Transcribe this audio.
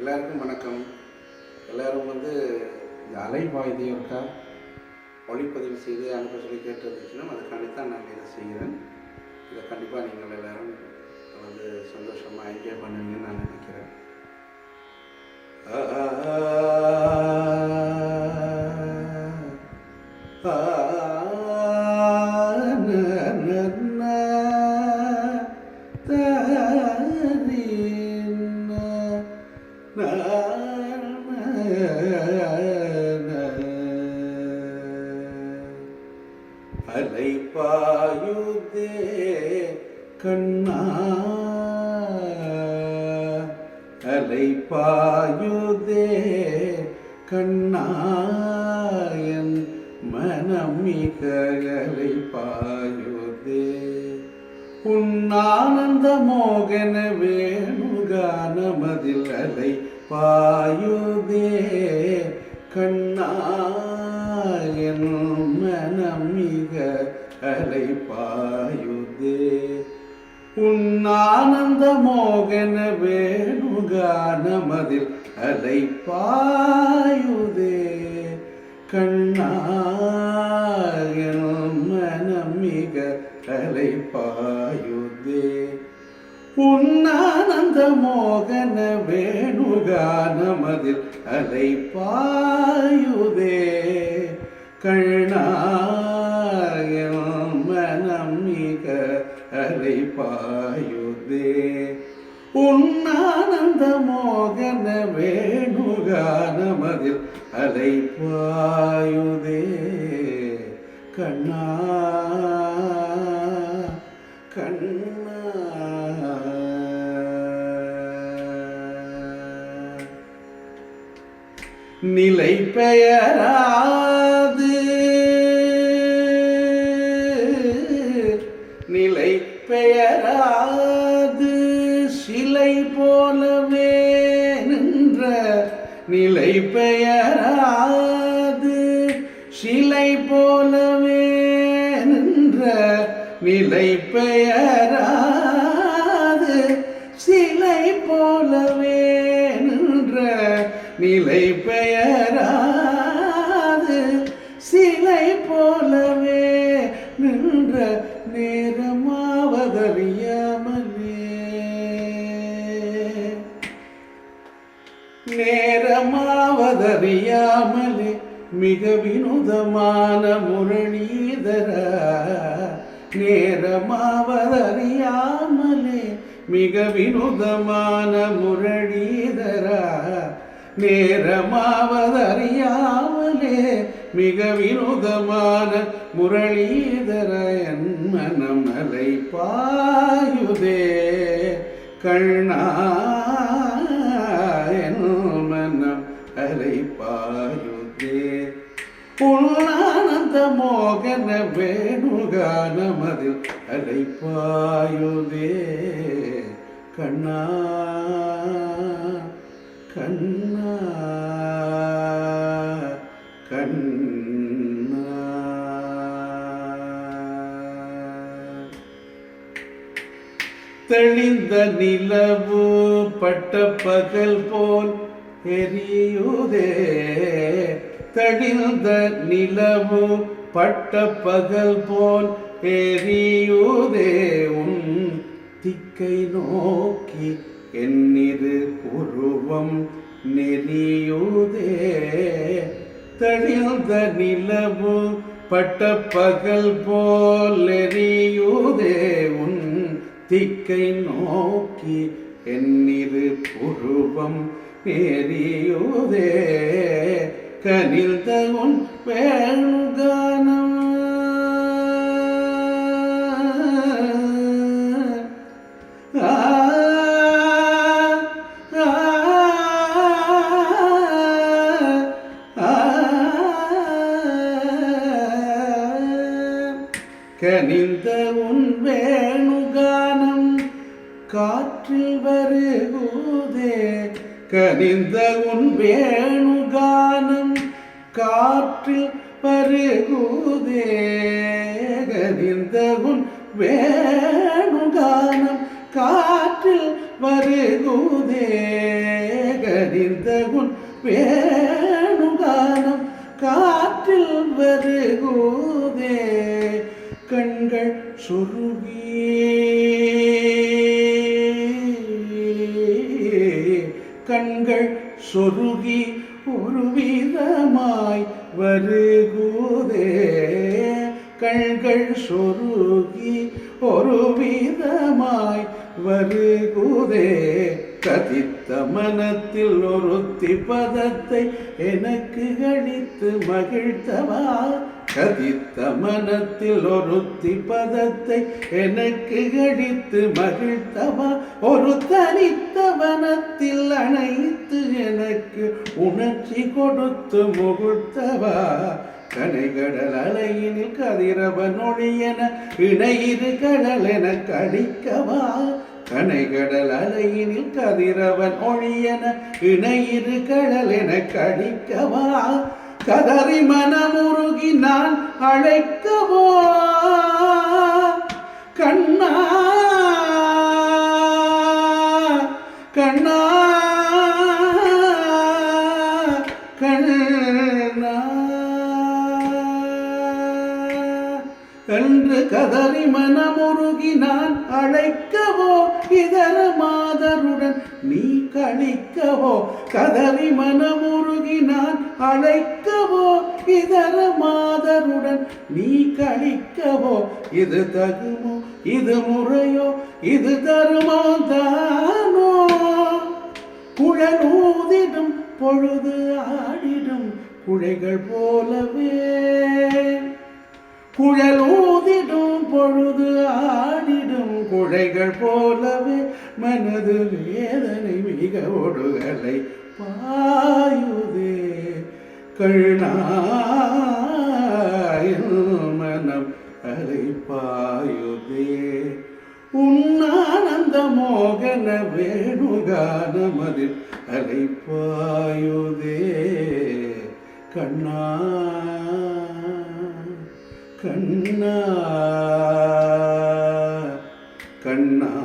எல்லாருக்கும் வணக்கம். எல்லாரும் வந்து இந்த அலைவாயுதை இருக்கா ஒளிப்பதிவு செய்து அனுப்ப சொல்லி கேட்டிருந்துச்சுன்னா அதுக்காண்டி தான் நாங்கள் இதை செய்கிறேன். இதை கண்டிப்பாக நீங்கள் எல்லாரும் வந்து சந்தோஷமாக என்ஜாய் பண்ணுவீங்கன்னு நான் அலை பாயுதே கண்ணாயன் மனம் மிக அலை பாயுதே உன்னானந்த மோகன வேணுகானமதில் அலை பாயுதே கண்ணாயன் மனம் மிக அலை பாயுதே உன்னானந்த மோகன வேணுகானமதில் அலை பாயுதே கண்ணாயன் மனம் மிக அலை பாயுதே உன்னானந்த மோகன வேணுகானமதில் அலை பாயுதே கண்ணா அலை பாயுதே உன்னானந்த மோகன வேணுகானமதில் அலை பாயுதே கண்ணா கண்ணா. நிலை பெயராது பெயராது. சிலை போலவே நின்ற நிலை பெயராது. சிலை போலவே நின்ற நிலை பெயராது. சிலை போலவே நின்ற நிலை பெயராது. சிலை போலவே நேரமாவதறியாமலே மிக வினோதமான முரளிதர. நேரமாவதறியாமலே மிக வினோதமான முரளிதர. நேரமாவதறியாமலே மிக வினோதமான முரளிதர. என் மனமலை பாயுதே கண்ணா உன்னானந்த மோகன வேணுகானமதில் அலை கண்ணா கண்ணா கண்ணா. தெளிந்த நிலவு பட்ட பகல் போல் எரியுதே. தெளிந்த நிலவு பட்ட பகல் போல் எரியுதே உன் திக்கை நோக்கி. என்னிரு உருவம் நெறியுதே. தெளிந்த நிலவு பட்ட பகல் போல் எரியுதே உன் திக்கை நோக்கி. என்னிரு உருவம் நெறியுதே. கனிந்த உன் வேணுகானம் கனிந்த உன் வேணுகானம் காற்றில் வருகுதே கனிந்த உன் வேணு காற்றில் வருகுதே வேணுகானம் காற்றில் வருகுதேகரிந்தவுன் வேணுகானம் காற்றில் வருகுதே கண்கள் சுருகியே. கண்கள் சொருகி ஒரு விதமாய் வருகுதே. கண்கள் சொருகி ஒரு விதமாய் வருகுதே. கதித்த மனத்தில் ஒருத்தி பதத்தை எனக்கு கழித்து மகிழ்த்தவா? கதித்த மனத்தில் ஒருத்தி பதத்தை எனக்கு கழித்து மகிழ்த்தவா? ஒரு தனித்த வனத்தில் அணைத்து எனக்கு உணர்ச்சி கொடுத்து முகுழ்த்தவா கனைகடல் அலையினில் கதிரவன் ஒளியன இணையிரு கடல் என கழிக்கவா கனைகடல் அலையினில் கதிரவன் ஒழியன இணையிரு கடல் என கடிக்கவா கதறி மனமுருகி நான் அழைக்கவோ? கண்ணா கண்ணா கண்ணா. என்று கதறி மனமுருகி நான் அழைக்க இதர மாதருடன் நீ கணிக்கவோ? கதறி மனமுருகி நான் அழைக்கவோ? இதர மாதருடன் நீ கணிக்கவோ? இது தகுமோ? இது முறையோ? இது தருமோ தானோ குழலூதிடும் பொழுது ஆடிடும் குழைகள் போலவே. குழல் ஊதிடும் பொழுது ஆடிடும் குழைகள் போலவே மனது வேதனை மிக ஒடுகளை பாயுதே. கண்ணாயில் மனம் அலை பாயுதே. உன்னானந்த மோகன வேணுகானமதில் அலை பாயுதே. கண்ணா கண்ணா. ಕಣ್ಣ